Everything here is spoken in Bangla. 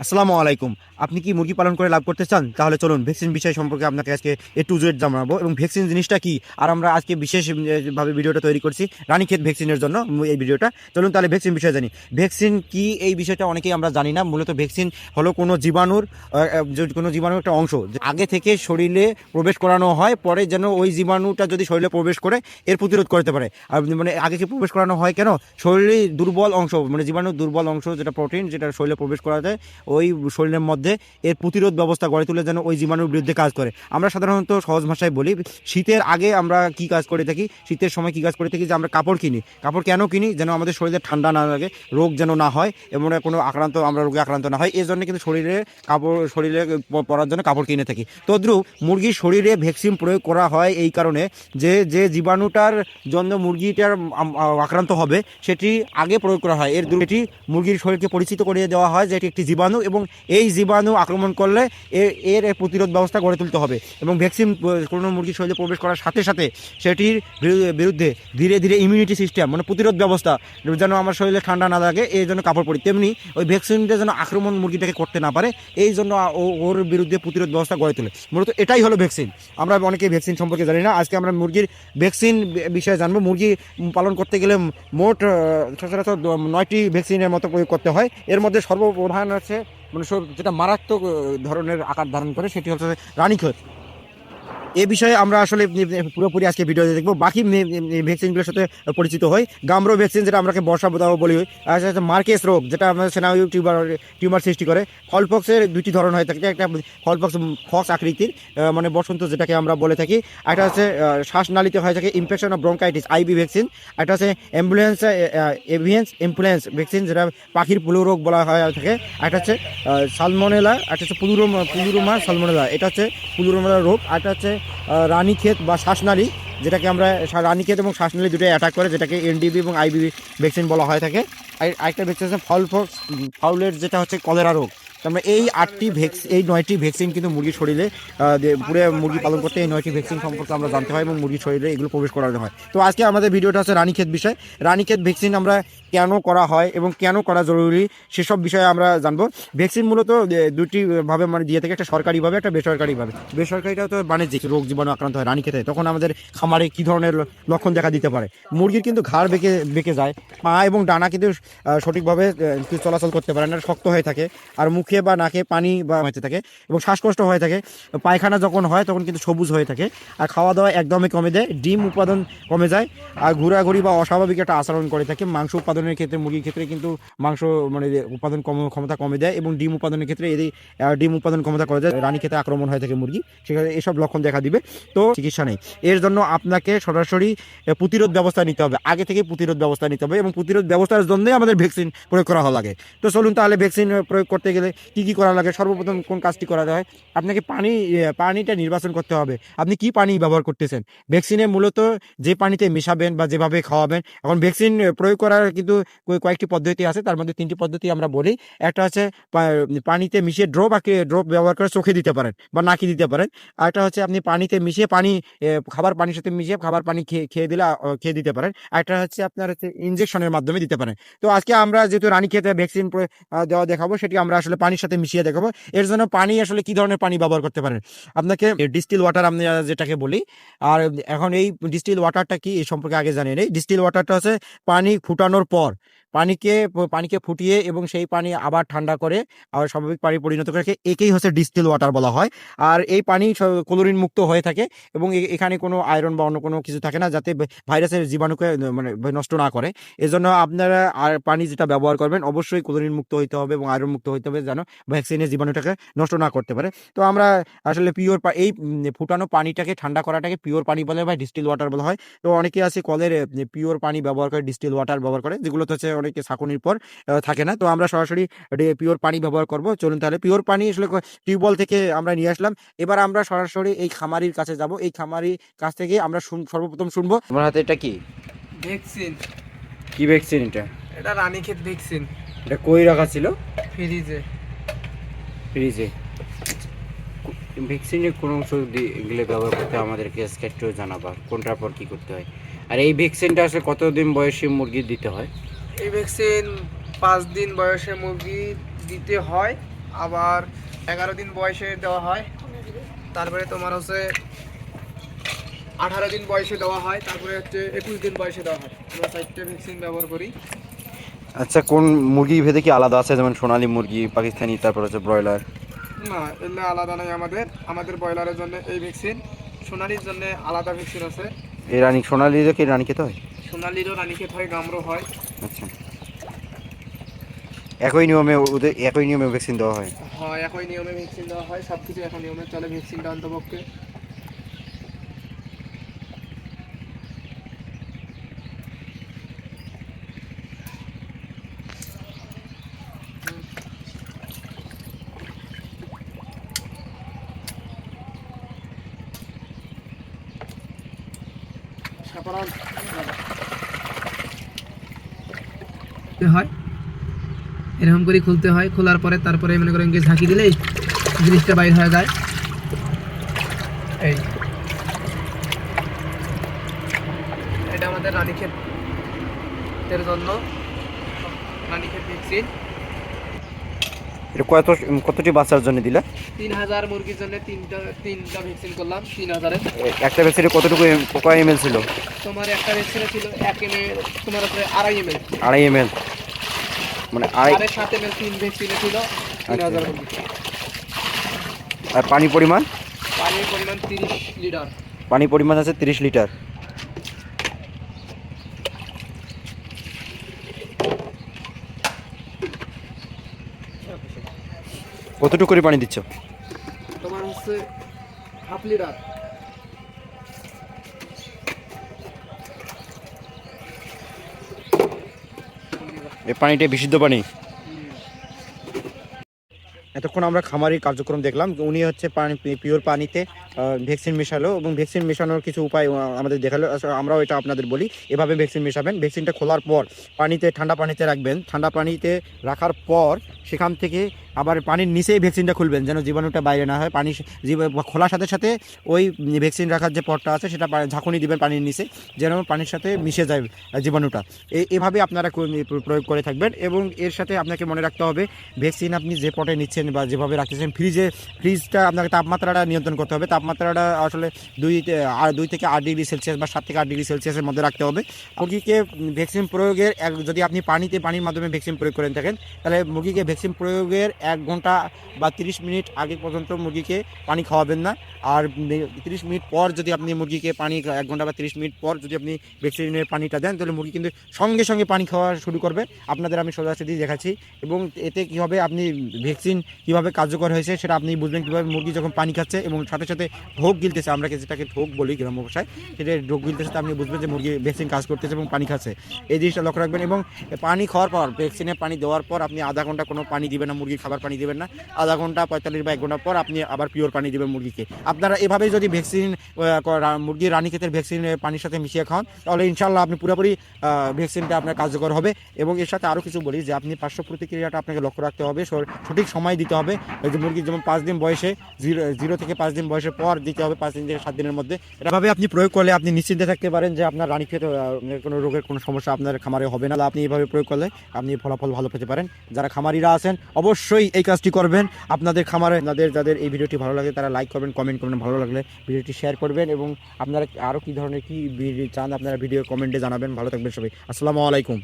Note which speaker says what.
Speaker 1: আসসালামু আলাইকুম। আপনি কি মুরগি পালন করে লাভ করতে চান? তাহলে চলুন ভ্যাকসিন বিষয় সম্পর্কে আপনাকে আজকে এ টু জেড জানাব এবং ভ্যাকসিন জিনিসটা কি? আর আমরা আজকে বিশেষ উম, এ, ভাবে ভিডিওটা তৈরি করছি রানীক্ষেত ভ্যাকসিনের জন্য এই ভিডিওটা। চলুন তাহলে ভ্যাকসিন বিষয়ে জানি। ভ্যাকসিন কি? এই বিষয়টা অনেকেই আমরা জানি না। মূলত ভ্যাকসিন হলো কোনো জীবাণুর কোনো জীবাণুর একটা অংশ। আগে থেকে শরীরে প্রবেশ করানো হয় পরে যেন ওই জীবাণুটা যদি শরীরে প্রবেশ করে এর প্রতিরোধ করতে পারে। আর মানে আগে কি প্রবেশ করানো হয় কেন? শরীরে দুর্বল অংশ মানে জীবাণুর দুর্বল অংশ যেটা প্রোটিন যেটা শরীরে প্রবেশ করা যায় ওই শরীরের মধ্যে এর প্রতিরোধ ব্যবস্থা গড়ে তুলে যেন ওই জীবাণুর বিরুদ্ধে কাজ করে। আমরা সাধারণত সহজ ভাষায় বলি, শীতের আগে আমরা কি কাজ করে থাকি? শীতের সময় কি কাজ করে থাকি? যে আমরা কাপড় কিনি। কাপড় কেন কিনি? যেন আমাদের শরীরে ঠান্ডা না লাগে, রোগ যেন না হয়, এবং কোনো আক্রান্ত, আমরা রোগে আক্রান্ত না হয়। এই জন্য কিন্তু শরীরে কাপড়, শরীরে পরার জন্য কাপড় কিনে থাকি। তদ্রুপ মুরগির শরীরে ভ্যাকসিন প্রয়োগ করা হয় এই কারণে যে যে জীবাণুটার জন্য মুরগিটার আক্রান্ত হবে, সেটি আগে প্রয়োগ করা হয়। এর দূর এটি মুরগির শরীরকে পরিচিত করিয়ে দেওয়া হয় যে এটি একটি জীবাণু। এবং এই জীবাণু আক্রমণ করলে এর প্রতিরোধ ব্যবস্থা গড়ে তুলতে হবে। এবং ভ্যাকসিন কোনো মুরগির শরীরে প্রবেশ করার সাথে সাথে সেটির বিরুদ্ধে ধীরে ধীরে ইমিউনিটি সিস্টেম মানে প্রতিরোধ ব্যবস্থা, যেন আমার শরীরে ঠান্ডা না লাগে, এই জন্য কাপড় পরি। তেমনি ওই ভ্যাকসিনটা যেন আক্রমণ মুরগিটাকে করতে না পারে, এই জন্য ওর বিরুদ্ধে প্রতিরোধ ব্যবস্থা গড়ে তোলে। মূলত এটাই হলো ভ্যাকসিন। আমরা অনেকে ভ্যাকসিন সম্পর্কে জানি না। আজকে আমরা মুরগির ভ্যাকসিন বিষয়ে জানব। মুরগি পালন করতে গেলে মোট সচরাচর নয়টি ভ্যাকসিনের মতো প্রয়োগ করতে হয়। এর মধ্যে সর্বপ্রধান আছে মানে যেটা মারাত্মক ধরনের আকার ধারণ করে সেটি হচ্ছে রানীক্ষত এ বিষয়ে আমরা আসলে পুরোপুরি আজকে ভিডিওতে দেখব। বাকি ভ্যাকসিনগুলোর সাথে পরিচিত হই। গামরো ভ্যাকসিন যেটা আমরাকে বর্ষা বোতাও বলি আর হচ্ছে মার্কেস রোগ, যেটা আমাদের সেনা টিউমার টিউমার সৃষ্টি করে। ফলপক্সের দুটি ধরন হয়ে থাকে। একটা ফলপক্স ফক্স আকৃতির মানে বসন্ত যেটাকে আমরা বলে থাকি। একটা হচ্ছে শ্বাসনালীতে হয়ে থাকে infection of bronchitis IB vaccine একটা হচ্ছে অ্যাম্বুলেন্স এভিয়েন্স ইনফ্লুয়েন্স ভ্যাকসিন যেটা পাখির পুলু রোগ বলা হয় থাকে। একটা হচ্ছে সালমোনেলা একটা হচ্ছে পুলুরোম পুলুরোমা সালমোনেলা। এটা হচ্ছে পুলুরোমা রোগ। একটা হচ্ছে রানীক্ষেত বা শ্বাসনালী, যেটাকে আমরা রানীক্ষেত এবং শ্বাসনালী দুটোই অ্যাটাক করে, যেটাকে এনডিবি এবং আইবি ভ্যাকসিন বলা হয় থাকে। আর আরেকটা ভ্যাকসিন হচ্ছে ফল ফাউলের যেটা হচ্ছে কলেরা রোগ। আমরা এই আটটি ভ্যাকসিন এই নয়টি ভ্যাকসিন কিন্তু মুরগির শরীরে পুরো মুরগি পালন করতে এই নয়টি ভ্যাকসিন সম্পর্কে আমরা জানতে হয় এবং মুরগির শরীরে এগুলো প্রবেশ করানো হয়। তো আজকে আমাদের ভিডিওটা হচ্ছে রানীক্ষেত বিষয়। রানীক্ষেত ভ্যাকসিন আমরা কেন করা হয় এবং কেন করা জরুরি সেসব বিষয়ে আমরা জানব। ভ্যাকসিন মূলত দুটি ভাবে মানে দিয়ে থাকে, একটা সরকারিভাবে, একটা বেসরকারিভাবে। বেসরকারিটা তো বাণিজ্যিক, রোগ জীবাণু আক্রান্ত হয় রানীক্ষেতে তখন আমাদের খামারে কী ধরনের লক্ষণ দেখা দিতে পারে? মুরগির কিন্তু ঘাড় বেঁকে বেঁকে যায়, পা এবং ডানা কিন্তু সঠিকভাবে চলাচল করতে পারে না, শক্ত হয়ে থাকে, আর মুখে বা নাকে পানি বা হতে থাকে এবং শ্বাসকষ্ট হয়ে থাকে। পায়খানা যখন হয়, তখন কিন্তু সবুজ হয়ে থাকে, আর খাওয়া দাওয়া একদমই কমে দেয় ডিম উৎপাদন কমে যায়, আর ঘোরাঘুরি বা অস্বাভাবিক একটা আচরণ করে থাকে, মাংস উৎপাদনের ক্ষেত্রে, মুরগির ক্ষেত্রে কিন্তু মাংস মানে উৎপাদন কম, ক্ষমতা কমে দেয় এবং ডিম উৎপাদনের ক্ষেত্রে এদের ডিম উৎপাদন ক্ষমতা কমে যায়। রানী ক্ষেত্রে আক্রমণ হয়ে থাকে মুরগি। সেখানে এসব লক্ষণ দেখা দিবে। তো চিকিৎসা নেই। এর জন্য আপনাকে সরাসরি প্রতিরোধ ব্যবস্থা নিতে হবে। আগে থেকে প্রতিরোধ ব্যবস্থা নিতে হবে এবং প্রতিরোধ ব্যবস্থার জন্যই আমাদের ভ্যাকসিন প্রয়োগ করা লাগে। তো চলুন তাহলে ভ্যাকসিন প্রয়োগ করতে গেলে কি কি করা লাগে? সর্বপ্রথম কোন কাজটি করা হয়? আপনাকে পানি পানিটা নির্বাচন করতে হবে। আপনি কি পানি ব্যবহার করতেছেন? ভ্যাকসিনে মূলত যে পানিতে মিশাবেন বা যেভাবে খাওয়াবেন, এখন ভ্যাকসিন প্রয়োগ করার কিন্তু কয়ে- কয়েকটি পদ্ধতি আছে, তার মধ্যে তিনটি পদ্ধতি আমরা বলি। একটা হচ্ছে পানিতে মিশিয়ে ড্রপ আর ড্রপ ব্যবহার করে চোখে দিতে পারেন বা নাকি দিতে পারেন। আর একটা হচ্ছে আপনি পানিতে মিশিয়ে পানি খাবার পানির সাথে মিশিয়ে খাবার পানি খেয়ে খেয়ে দিলে খেয়ে দিতে পারেন। আর একটা হচ্ছে আপনার হচ্ছে ইনজেকশনের মাধ্যমে দিতে পারেন। তো আজকে আমরা যেহেতু রানী খেতে ভ্যাকসিন দেওয়া দেখাবো, সেটি আমরা আসলে পানির সাথে মিশিয়ে দেখাবো। এর জন্য পানি আসলে কি ধরনের পানি ব্যবহার করতে পারেন? আপনাকে ডিস্টিল ওয়াটার আমি যেটাকে বলি, আর এখন এই ডিস্টিল ওয়াটারটা কি এই সম্পর্কে আগে জানিয়ে নেই। ডিস্টিল ওয়াটারটা হচ্ছে পানি ফুটানোর পর kvar. পানিকে পানিকে ফুটিয়ে এবং সেই পানি আবার ঠান্ডা করে আর স্বাভাবিক পানি পরিণত করে একেই হচ্ছে ডিস্টিল ওয়াটার বলা হয়। আর এই পানি ক্লোরিন মুক্ত হয়ে থাকে এবং এখানে কোনো আয়রন বা অন্য কোনো কিছু থাকে না যাতে ভাইরাসের জীবাণুকে মানে নষ্ট না করে। এজন্য আপনারা আর পানি যেটা ব্যবহার করবেন, অবশ্যই ক্লোরিন মুক্ত হইতে হবে এবং আয়রন মুক্ত হইতে হবে যেন ভ্যাকসিনের জীবাণুটাকে নষ্ট না করতে পারে। তো আমরা আসলে পিওর এই ফুটানো পানিটাকে, ঠান্ডা করাটাকে পিওর পানি বলে বা ডিস্টিল ওয়াটার বলা হয়। তো অনেকে আছে কলের পিওর পানি ব্যবহার করে, ডিস্টিল ওয়াটার ব্যবহার করে যেগুলো হচ্ছে অনেকে ছাকুনির পর থাকে না। তো আমরা সরাসরি পিওর পানি ব্যবহার করব। চলুন তাহলে পিওর পানি আসলে টিউবওয়েল থেকে আমরা নিয়ে আসলাম। এবার আমরা সরাসরি এই খামারির কাছে যাব। এই খামারির কাছ থেকে আমরা সর্বপ্রথম শুনব। আমার হাতে এটা কি?
Speaker 2: ভ্যাকসিন।
Speaker 1: কি ভ্যাকসিন এটা?
Speaker 2: এটা রানীক্ষেত ভ্যাকসিন।
Speaker 1: এটা কই রাখা ছিল?
Speaker 2: ফ্রিজে।
Speaker 1: ফ্রিজে। ভ্যাকসিনের কোন অংশ দি- গেলে ব্যবহার করতে আমাদেরকে একটু জানাবা কোনটার পর কি করতে হয়? আর এই ভ্যাকসিনটা আসলে কতদিন বয়সী মুরগি দিতে হয়?
Speaker 2: এই ভ্যাকসিন পাঁচ দিন বয়সে মুরগি দিতে হয় আবার এগারো দিন বয়সে দেওয়া হয়। তারপরে তোমার হচ্ছে আঠারো দিন বয়সে দেওয়া হয় তারপরে হচ্ছে একুশ দিন বয়সে দেওয়া হয়। আমরা চারটে ভ্যাকসিন ব্যবহার করি।
Speaker 1: আচ্ছা কোন মুরগি ভেদে কি আলাদা আছে? যেমন সোনালী মুরগি পাকিস্তানি তারপর হচ্ছে ব্রয়লার।
Speaker 2: না এগুলো আলাদা নাই আমাদের। আমাদের ব্রয়লারের জন্য এই ভ্যাকসিন সোনালির জন্য আলাদা ভ্যাকসিন আছে।
Speaker 1: এই রানী সোনালী কি রানী খেতে হয়?
Speaker 2: সোনালিরও রানীক্ষেত হয় গামরো হয়।
Speaker 1: আচ্ছা। একই নিয়মে ওদের একই নিয়মে ভ্যাকসিন দেওয়া হয়?
Speaker 2: হয়, একই নিয়মে ভ্যাকসিন দেওয়া হয় সব কিছু একই নিয়মে চলে ভ্যাকসিনটা অন্তপক্ষে। হয়। এরকম করে খুলতে হয়। খোলার পরে তারপরে মনে করেন যে ঝাঁকি দিলেই জিনিসটা বাইর হয়ে যায়। এই। এটা আমাদের রানীক্ষেত এর জন্য। রানীক্ষেত
Speaker 1: এটা কত কতটি বাচ্চার জন্য দিলে?
Speaker 2: তিন হাজার মুরগির জন্য তিনটা তিনটা ভ্যাকসিন করলাম তিন হাজারের
Speaker 1: এ- একটা ভ্যাকসিনে কতটুকু এম- কয় এম ছিল?
Speaker 2: তোমার একটা ভ্যাকসিনে ছিল এক এম তোমার উপরে আড়াই এম
Speaker 1: আড়াই এম মানে আড়াই
Speaker 2: ছিল। তিন
Speaker 1: আচ্ছা। আর পানি পরিমাণ?
Speaker 2: পানির পরিমাণ তিরিশ লিটার।
Speaker 1: পানি পরিমাণ আছে তিরিশ লিটার। কতটুকু করে পানি দিচ্ছ?
Speaker 2: তোমার হচ্ছে হাফ লিটার।
Speaker 1: এই পানিটা বিশুদ্ধ পানি। এতক্ষণ আমরা খামারি কার্যক্রম দেখলাম। উনি হচ্ছে পানি, পিওর পানিতে ভ্যাকসিন মেশালো এবং ভ্যাকসিন মেশানোর কিছু উপায় আমাদের দেখাল। আসলে আমরাও এটা আপনাদের বলি, এভাবে ভ্যাকসিন মেশাবেন। ভ্যাকসিনটা খোলার পর পানিতে, ঠান্ডা পানিতে রাখবেন। ঠান্ডা পানিতে রাখার পর সেখান থেকে আবার পানির নিচেই ভ্যাকসিনটা খুলবেন, যেন জীবাণুটা বাইরে না হয়। পানি খোলার সাথে সাথে ওই ভ্যাকসিন রাখার যে পটটা আছে, সেটা ঝাঁকুনি দিবেন পানির নিচে, যেন পানির সাথে মিশে যায় জীবাণুটা। এভাবে আপনারা প্রয়োগ করে থাকবেন এবং এর সাথে আপনাকে মনে রাখতে হবে, ভ্যাকসিন আপনি যে পটে নিচ্ছেন বা যেভাবে রাখতেছেন ফ্রিজে ফ্রিজটা আপনাকে তাপমাত্রাটা নিয়ন্ত্রণ করতে হবে। তাপমাত্রাটা আসলে দুই আর দুই থেকে আট ডিগ্রি সেলসিয়াস বা সাত থেকে আট ডিগ্রি সেলসিয়াসের মধ্যে রাখতে হবে। মুরগিকে ভ্যাকসিন প্রয়োগের এক, যদি আপনি পানিতে, পানির মাধ্যমে ভ্যাকসিন প্রয়োগ করেন থাকেন, তাহলে মুরগিকে ভ্যাকসিন প্রয়োগের এক ঘণ্টা বা তিরিশ মিনিট আগে পর্যন্ত মুরগিকে পানি খাওয়াবেন না। আর তিরিশ মিনিট পর যদি আপনি মুরগিকে পানি এক ঘণ্টা বা তিরিশ মিনিট পর যদি আপনি ভ্যাকসিনের পানিটা দেন, তাহলে মুরগি কিন্তু সঙ্গে সঙ্গে পানি খাওয়া শুরু করবে। আপনাদের আমি সোজাসুজি দেখাচ্ছি। এবং এতে কী হবে? আপনি ভ্যাকসিন কীভাবে কার্যকর হয়েছে সেটা আপনি বুঝবেন কীভাবে মুরগি যখন পানি খাচ্ছে এবং সাথে সাথে ঢোক গিলতেছে, আমরা যেটাকে ঢোক বলি গ্রাম্য ভাষায়, সেটা ঢোক গিলতেছে আপনি বুঝবেন যে মুরগি ভ্যাকসিন কাজ করতেছে এবং পানি খাচ্ছে। এই জিনিসটা লক্ষ্য রাখবেন এবং পানি খাওয়ার পর ভ্যাকসিনে পানি দেওয়ার পর আপনি আধা ঘণ্টা কোনো পানি দিবেন না, মুরগির খাবার পানি দিবেন না। আধা ঘণ্টা, পঁয়তাল্লিশ বা এক ঘণ্টা পর আপনি আবার পিওর পানি দেবেন মুরগিকে। আপনারা এভাবে যদি ভ্যাকসিন মুরগির রানীক্ষেতের ভ্যাকসিন পানির সাথে মিশিয়ে খাওয়ান, তাহলে ইনশাল্লাহ আপনি পুরোপুরি ভ্যাকসিনটা আপনার কার্যকর হবে। এবং এর সাথে আরও কিছু বলি যে, আপনি পার্শ্ব প্রতিক্রিয়াটা আপনাকে লক্ষ্য রাখতে হবে। সঠিক সময় দিতে হবে। যে মুরগির যেমন পাঁচ দিন বয়সে জিরো জিরো থেকে পাঁচ দিন বয়সের পর দিতে হবে পাঁচ দিন থেকে সাত দিনের মধ্যে। এভাবে আপনি প্রয়োগ করলে আপনি নিশ্চিন্তে থাকতে পারেন যে আপনার রানীক্ষেত আহ, কোনো রোগের কোনো সমস্যা আপনার খামারে হবে না। আপনি এইভাবে প্রয়োগ করলে আপনি ফলাফল ভালো পেতে পারেন। যারা খামারিরা আছেন অবশ্যই এই কাজটি করবেন। আপনাদের খামারে যাদের যাদের এই ভিডিওটি ভালো লাগে তারা লাইক করবেন কমেন্ট করবেন ভালো লাগলে ভিডিওটি শেয়ার করবেন এবং আপনারা আরও কী ধরনের কী চান আপনারা ভিডিও কমেন্টে জানাবেন। ভালো থাকবেন সবাই। আসসালামু আলাইকুম।